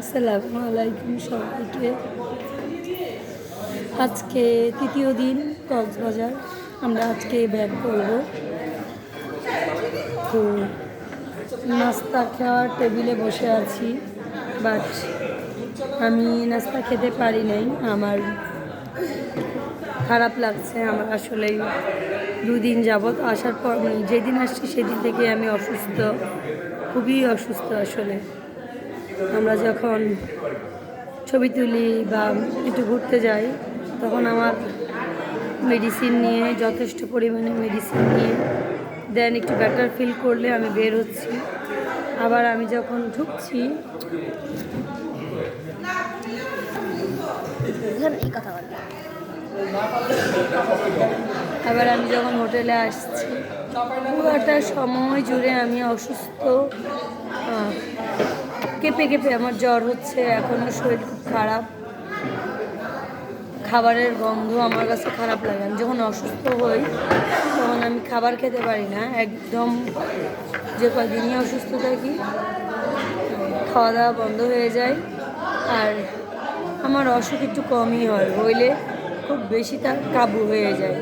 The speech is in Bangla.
আসসালামু আলাইকুম সবাইকে। আজকে তৃতীয় দিন কক্সবাজার। আমরা আজকে ব্যাক করব। তো নাস্তা খাওয়ার টেবিলে বসে আছি বাট আমি নাস্তা খেতে পারি নাই, আমার খারাপ লাগছে আমার আসলে দুদিন যাবৎ আসার পর মানে যেদিন আসছি সেদিন থেকে আমি অসুস্থ, খুবই অসুস্থ আসলে। আমরা যখন ছবি তুলি বা একটু ঘুরতে যাই, তখন আমার মেডিসিন নিয়ে, যথেষ্ট পরিমাণে মেডিসিন নিয়ে দেন একটু বেটার ফিল করলে আমি বের হচ্ছি। আবার আমি যখন ঢুকছি কথা বলব আবার আমি যখন হোটেলে আসছি, পুরোটা সময় জুড়ে আমি অসুস্থ। কেঁপে কেঁপে আমার জ্বর হচ্ছে এখনও শরীর খুব খারাপ। খাবারের গন্ধ আমার কাছে খারাপ লাগে। আমি যখন অসুস্থ হই, তখন আমি খাবার খেতে পারি না। একদম যে কদিনই অসুস্থ থাকি খাওয়া দাওয়া বন্ধ হয়ে যায়। আর আমার অসুখ একটু কমই হয়। হইলে খুব বেশি তার কাবু হয়ে যায়।